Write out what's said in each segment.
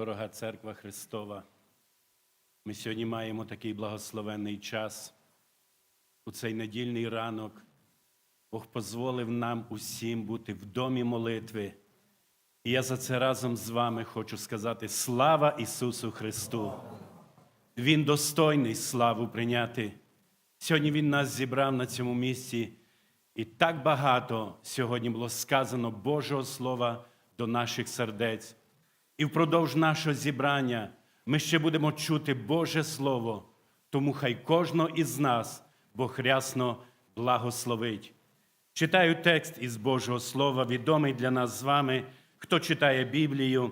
Дорога церква Христова, ми сьогодні маємо такий благословенний час. У цей недільний ранок Бог дозволив нам усім бути в домі молитви. І я за це разом з вами хочу сказати: слава Ісусу Христу! Він достойний славу прийняти. Сьогодні Він нас зібрав на цьому місці, і так багато сьогодні було сказано Божого Слова до наших сердець. І впродовж нашого зібрання ми ще будемо чути Боже Слово, тому хай кожного із нас Бог рясно благословить. Читаю текст із Божого Слова, відомий для нас з вами, хто читає Біблію.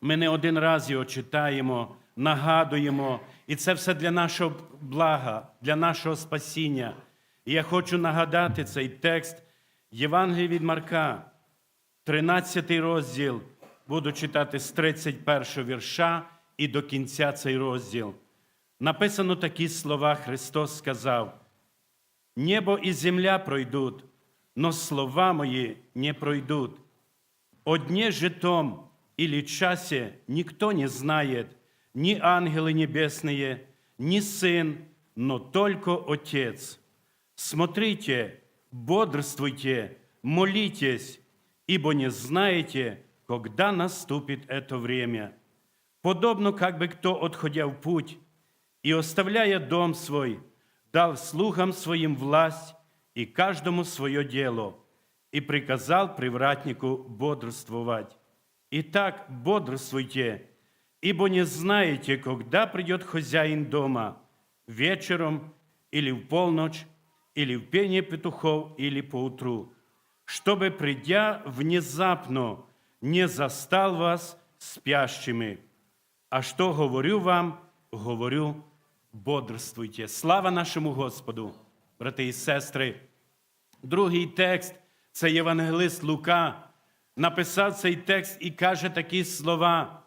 Ми не один раз його читаємо, нагадуємо, і це все для нашого блага, для нашого спасіння. І я хочу нагадати цей текст Євангелія від Марка, 13 розділ, буду читати з 31 вірша і до кінця цей розділ. Написано такі слова Христос сказав: Небо і земля пройдуть, но слова мої не пройдуть. О дне же том или часе никто не знает, ни ангелы небесные, ни Сын, но только Отец. Смотрите, бодрствуйте, молитесь, ибо не знаете, Когда наступит это время. Подобно, как бы кто, отходя в путь и оставляя дом свой, дал слугам своим власть и каждому свое дело, и приказал привратнику бодрствовать. Итак, бодрствуйте, ибо не знаете, когда придет хозяин дома, вечером или в полночь, или в пение петухов, или поутру, чтобы, придя внезапно, не застал вас спящими. А что говорю вам, говорю, бодрствуйте. Слава нашому Господу, брати і сестри. Другий текст це Євангелист Лука. Написав цей текст і каже такі слова.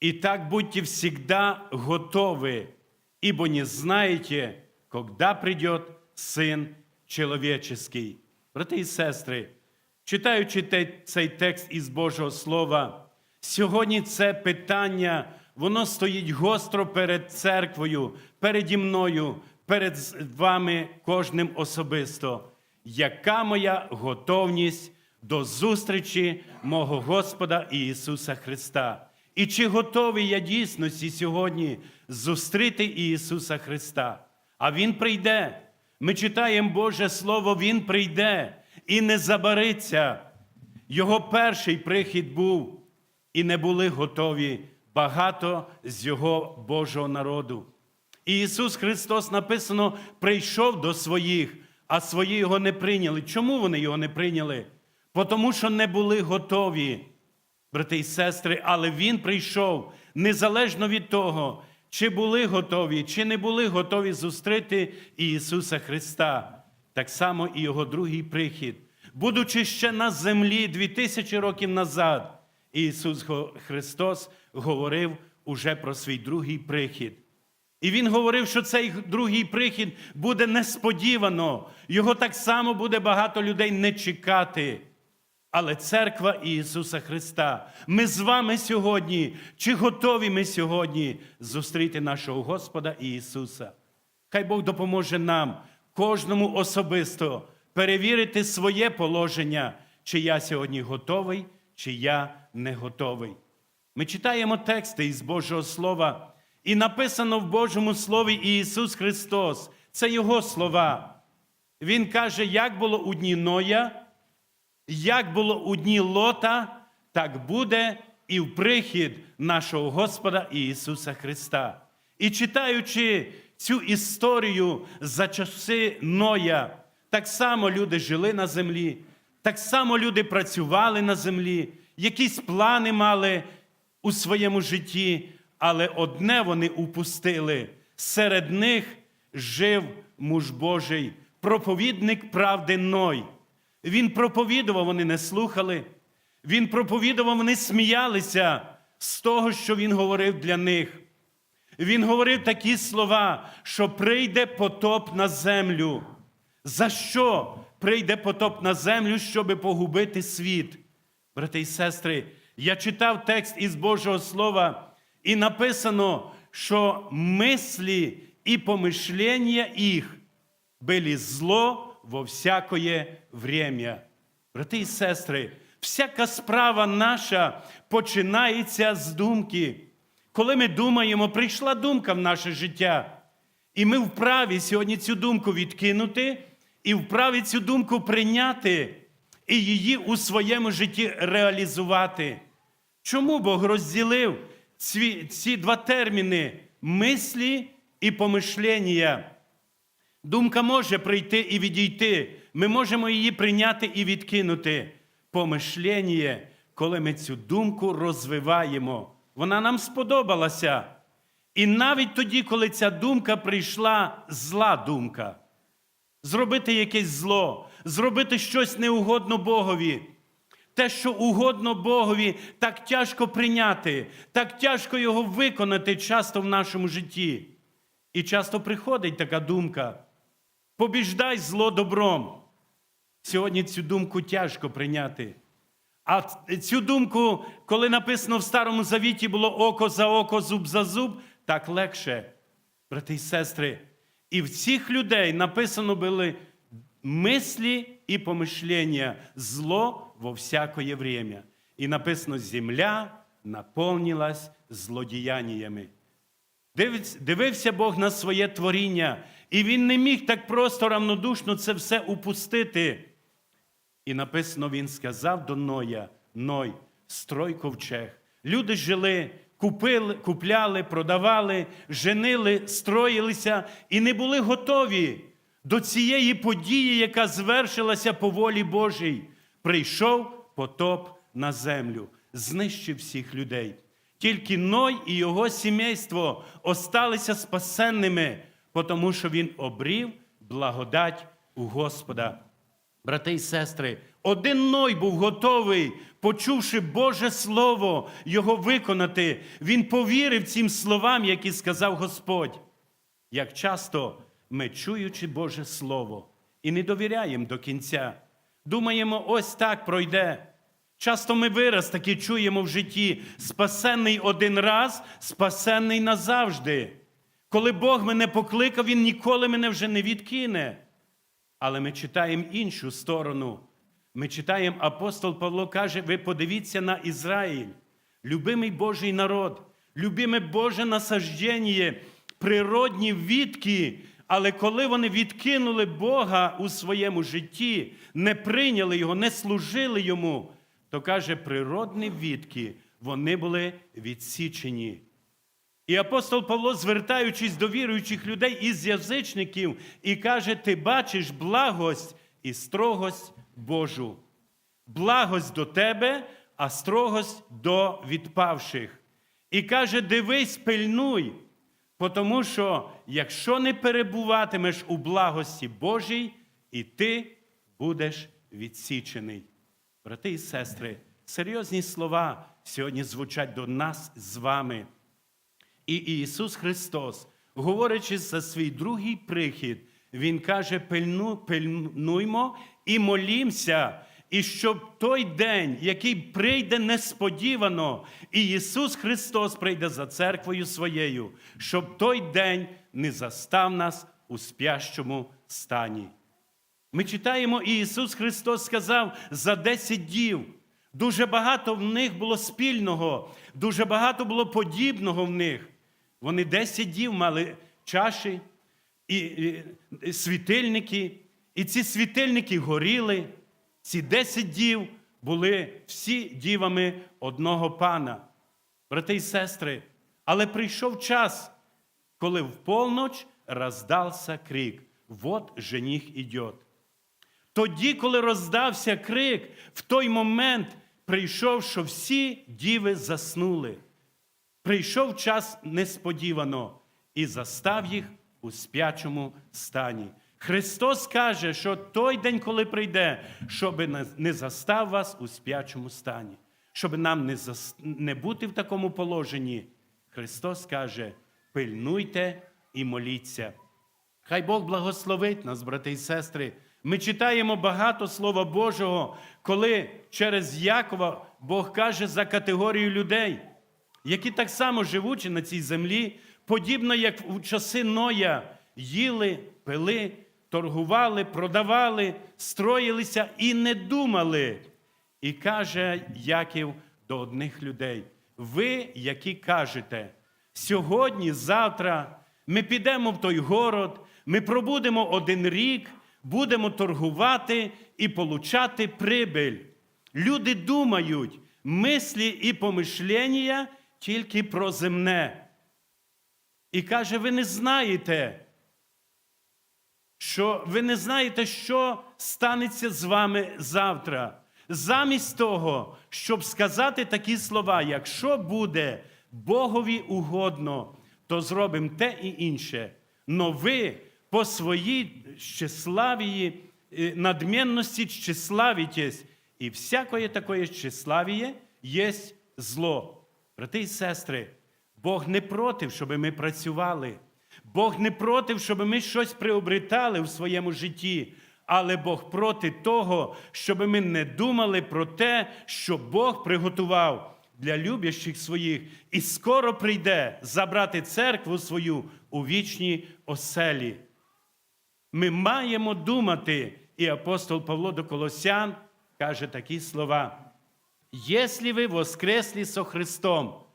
І так будьте всегда готовы, ибо не знаете, когда придет Син Человеческий. Брати і сестри, читаючи цей текст із Божого Слова, сьогодні це питання, воно стоїть гостро перед церквою, переді мною, перед вами кожним особисто. Яка моя готовність до зустрічі мого Господа Ісуса Христа? І чи готовий я дійсності сьогодні зустріти Ісуса Христа? А Він прийде. Ми читаємо Боже Слово, Він прийде і не забариться. Його перший прихід був, і не були готові багато з Його Божого народу. І Ісус Христос написано, прийшов до своїх, а свої його не прийняли. Чому вони його не прийняли? Тому що не були готові, брати і сестри, але Він прийшов незалежно від того, чи були готові, чи не були готові зустріти Ісуса Христа. Так само і Його другий прихід. Будучи ще на землі 2000 років назад, Ісус Христос говорив уже про свій другий прихід. І він говорив, що цей другий прихід буде несподівано. Його так само буде багато людей не чекати. Але церква Ісуса Христа, ми з вами сьогодні, чи готові ми сьогодні зустріти нашого Господа Ісуса? Хай Бог допоможе нам, кожному особисто, перевірити своє положення, чи я сьогодні готовий, чи я не готовий. Ми читаємо тексти із Божого Слова, і написано в Божому Слові Ісус Христос. Це Його слова. Він каже, як було у дні Ноя, як було у дні Лота, так буде і в прихід нашого Господа Ісуса Христа. І читаючи цю історію за часи Ноя, так само люди жили на землі, так само люди працювали на землі, якісь плани мали у своєму житті, але одне вони упустили. Серед них жив муж Божий, проповідник правди Ной. Він проповідував, вони не слухали. Він проповідував, вони сміялися з того, що він говорив для них. Він говорив такі слова, що прийде потоп на землю. За що прийде потоп на землю, щоби погубити світ? Брати і сестри, я читав текст із Божого Слова, і написано, що мислі і помишлення їх были зло во всякое время. Брати і сестри, всяка справа наша починається з думки. Коли ми думаємо, прийшла думка в наше життя, і ми вправі сьогодні цю думку відкинути, і вправі цю думку прийняти і її у своєму житті реалізувати. Чому Бог розділив ці, ці два терміни мислі і помишлення? Думка може прийти і відійти. Ми можемо її прийняти і відкинути. Помишлення, коли ми цю думку розвиваємо, вона нам сподобалася. І навіть тоді, коли ця думка прийшла зла думка, зробити якесь зло, зробити щось неугодно Богові. Те, що угодно Богові, так тяжко прийняти, так тяжко його виконати часто в нашому житті. І часто приходить така думка: побіждай зло добром. Сьогодні цю думку тяжко прийняти. А цю думку, коли написано в Старому Завіті, було око за око, зуб за зуб, так легше, брати і сестри. І в цих людей написано були мислі і помишлення, зло во всякое время. І написано: земля наповнилась злодіяннями. Дивився Бог на своє творіння, і він не міг так просто равнодушно це все упустити. І написано, він сказав до Ноя: Ной, строй ковчег. Люди жили, купили, купляли, продавали, женили, строїлися і не були готові до цієї події, яка звершилася по волі Божій. Прийшов потоп на землю, знищив всіх людей. Тільки Ной і його сімейство осталися спасенними, тому що він обрів благодать у Господа. Брати і сестри, один Ной був готовий, почувши Боже Слово, його виконати. Він повірив цим словам, які сказав Господь. Як часто ми, чуючи Боже Слово, і не довіряємо до кінця, думаємо, ось так пройде. Часто ми вираз таки чуємо в житті спасенний один раз, спасенний назавжди. Коли Бог мене покликав, Він ніколи мене вже не відкине. Але ми читаємо іншу сторону. Ми читаємо, апостол Павло каже: ви подивіться на Ізраїль, любимий Божий народ, любиме Боже насаждення, природні відки. Але коли вони відкинули Бога у своєму житті, не прийняли Його, не служили Йому, то каже, природні відки, вони були відсічені. І апостол Павло, звертаючись до віруючих людей із язичників, і каже: Ти бачиш благость і строгость Божу. Благость до тебе, а строгость до відпавших. І каже: дивись, пильнуй, тому що якщо не перебуватимеш у благості Божій, і ти будеш відсічений. Брати і сестри, серйозні слова сьогодні звучать до нас з вами. І Ісус Христос, говорячи за свій другий прихід, Він каже: «Пильну- пильнуймо і молімося, і щоб той день, який прийде несподівано, і Ісус Христос прийде за церквою своєю, щоб той день не застав нас у спящому стані. Ми читаємо, і Ісус Христос сказав за 10 дів. Дуже багато в них було спільного, дуже багато було подібного в них. Вони 10 дів мали чаші і, і, і світильники, і ці світильники горіли. Ці 10 дів були всі дівами одного пана. Брати і сестри, але прийшов час, коли в полноч роздався крик: Вот жених идет. Тоді, коли роздався крик, в той момент прийшов, що всі діви заснули. Прийшов час несподівано і застав їх у спячому стані. Христос каже, що той день, коли прийде, щоб не застав вас у спячому стані, щоб нам не, зас... не бути в такому положенні. Христос каже: пильнуйте і моліться. Хай Бог благословить нас, брати і сестри. Ми читаємо багато Слова Божого, коли через Якова Бог каже за категорію людей, які так само живучи на цій землі, подібно як у часи Ноя, їли, пили, торгували, продавали, строїлися і не думали. І каже Яків до одних людей: ви, які кажете, сьогодні, завтра ми підемо в той город, ми пробудемо один рік, будемо торгувати і получати прибиль. Люди думають, мислі і помишлення тільки про земне. І каже, ви не знаєте, що ви не знаєте, що станеться з вами завтра. Замість того, щоб сказати такі слова, якщо буде Богові угодно, то зробимо те і інше. Но ви по своїй щеславії, е, надмінності тщеславитесь, і всякое такое тщеславіє є зло. Брати і сестри, Бог не проти, щоб ми працювали. Бог не проти, щоб ми щось приобретали в своєму житті, але Бог проти того, щоб ми не думали про те, що Бог приготував для любящих своїх, і скоро прийде забрати церкву свою у вічній оселі. Ми маємо думати, і апостол Павло до Колосян каже такі слова: «Если ви воскресли со Христом,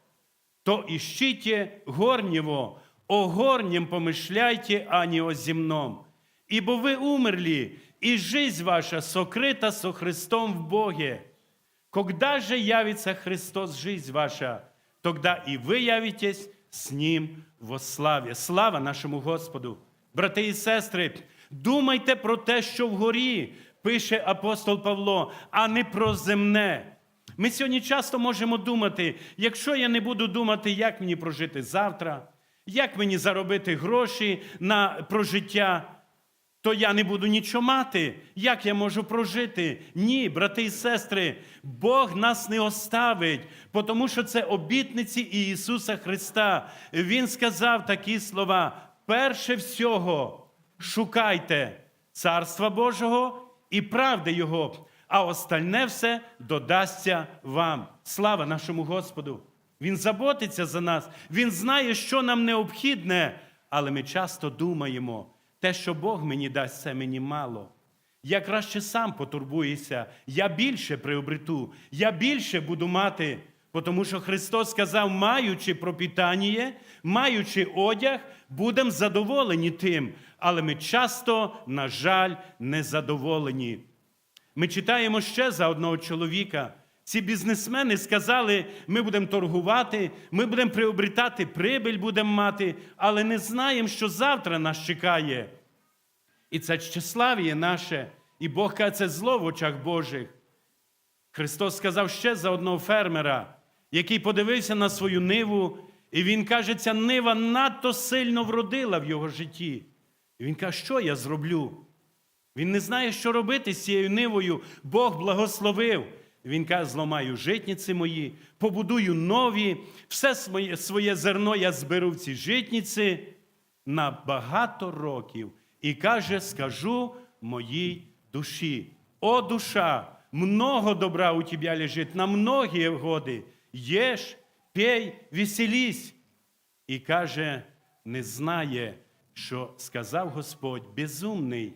то ищите горнего, о горнем помышляйте, а не о земном. Ибо вы умерли, и жизнь ваша сокрыта со Христом в Боге. Когда же явится Христос, жизнь ваша, тогда и вы явитесь с Ним во славі. Слава нашому Господу! Брати і сестри, думайте про те, що вгорі, пише апостол Павло, а не про земне. Ми сьогодні часто можемо думати, якщо я не буду думати, як мені прожити завтра, як мені заробити гроші на прожиття, то я не буду нічого мати. Як я можу прожити? Ні, брати і сестри, Бог нас не оставить, тому що це обітниці Ісуса Христа. Він сказав такі слова: перше всього шукайте Царства Божого і правди Його, а остальне все додасться вам. Слава нашому Господу! Він заботиться за нас, Він знає, що нам необхідне, але ми часто думаємо, те, що Бог мені дасть, це мені мало. Я краще сам потурбуюся, я більше приобрету, я більше буду мати, тому що Христос сказав, маючи пропітання, маючи одяг, будемо задоволені тим, але ми часто, на жаль, не задоволені. Ми читаємо ще за одного чоловіка. Ці бізнесмени сказали, ми будемо торгувати, ми будемо приобретати прибиль, будемо мати, але не знаємо, що завтра нас чекає. І це щеславіє наше, і Бог каже, це зло в очах Божих. Христос сказав ще за одного фермера, який подивився на свою ниву, і він каже, ця нива надто сильно вродила в його житті. І він каже, що я зроблю? Він не знає, що робити з цією нивою. Бог благословив. Він каже, зламаю житниці мої, побудую нові, все своє, своє зерно я зберу в ці житниці на багато років. І каже, скажу моїй душі: О, душа, много добра у тебе лежить на многі годи. Єш, пей, веселись. І каже, не знає, що сказав Господь, безумний,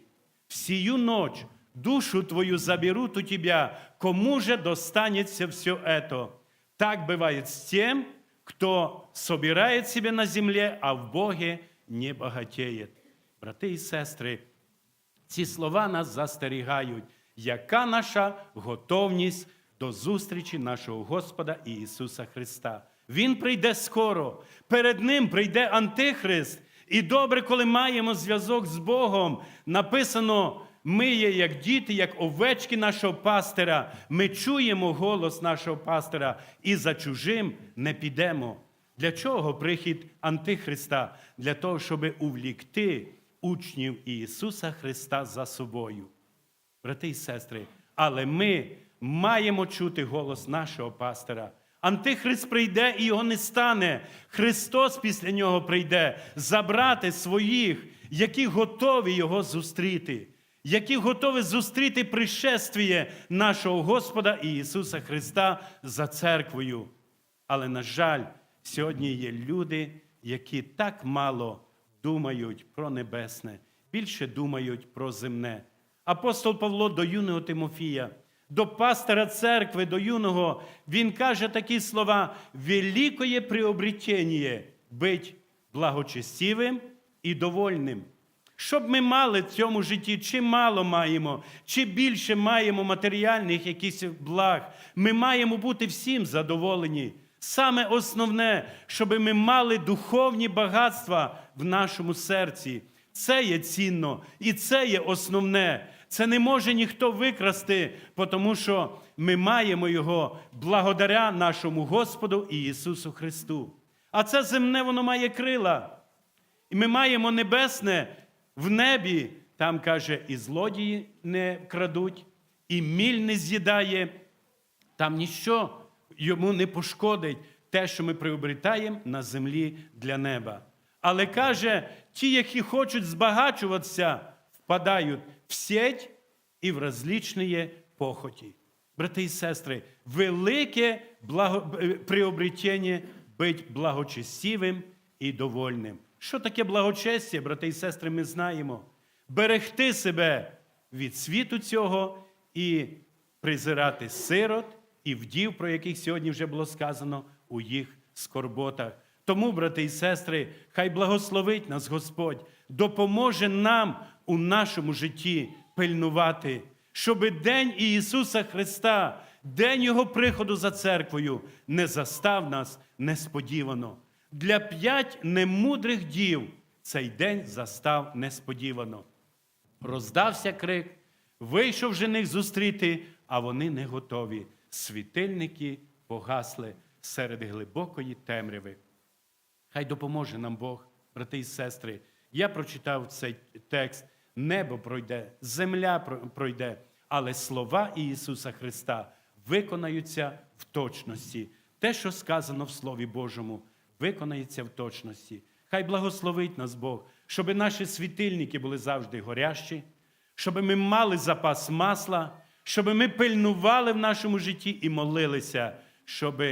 всію ноч душу твою заберут у тебя, кому же достанется все это? Так бывает с тем, кто собирает себе на земле, а в Боге не богатеет. Брати і сестри, ці слова нас застерігають, яка наша готовність до зустрічі нашого Господа Ісуса Христа. Він прийде скоро, перед Ним прийде Антихрист. І добре, коли маємо зв'язок з Богом, написано, ми є як діти, як овечки нашого пастира. Ми чуємо голос нашого пастира і за чужим не підемо. Для чого прихід Антихриста? Для того, щоб увлікти учнів Ісуса Христа за собою. Брати і сестри, але ми маємо чути голос нашого пастора. Антихрист прийде і його не стане. Христос після нього прийде забрати своїх, які готові його зустріти. які готові зустріти пришествіє нашого Господа Ісуса Христа за церквою. Але, на жаль, сьогодні є люди, які так мало думають про небесне, більше думають про земне. Апостол Павло до юного Тимофія, до пастора церкви, до юного, він каже такі слова: великое приобретение бить благочестивим і довольним. Щоб ми мали в цьому житті, чи мало маємо, чи більше маємо матеріальних якихось благ, ми маємо бути всім задоволені. Саме основне, щоб ми мали духовні багатства в нашому серці. Це є цінно і це є основне. Це не може ніхто викрасти, тому що ми маємо його благодаря нашому Господу і Ісусу Христу. А це земне воно має крила. І ми маємо небесне в небі, там каже, і злодії не крадуть, і міль не з'їдає, там ніщо йому не пошкодить те, що ми приобретаємо на землі для неба. Але каже, ті, які хочуть збагачуватися, впадають в сеть і в розлічні похоті. Брати і сестри, велике благо... е, приобретення бути благочестивим і довольним. Що таке благочестя, брати і сестри, ми знаємо. Берегти себе від світу цього і презирати сирот і вдів, про яких сьогодні вже було сказано у їх скорботах. Тому, брати і сестри, хай благословить нас Господь, допоможе нам у нашому житті пильнувати, щоб день Ісуса Христа, день Його приходу за церквою, не застав нас несподівано. Для п'ять немудрих дів цей день застав несподівано. Роздався крик, вийшов жених зустріти, а вони не готові. Світильники погасли серед глибокої темряви. Хай допоможе нам Бог, брати і сестри. Я прочитав цей текст: небо пройде, земля пройде, але слова Ісуса Христа виконаються в точності. Те, що сказано в Слові Божому, виконається в точності. Хай благословить нас Бог, щоб наші світильники були завжди горящі, щоб ми мали запас масла, щоб ми пильнували в нашому житті і молилися, щоб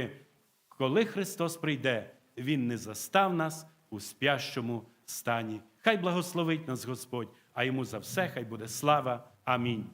коли Христос прийде, Він не застав нас у спящому стані. Хай благословить нас Господь, а йому за все хай буде слава. Амінь.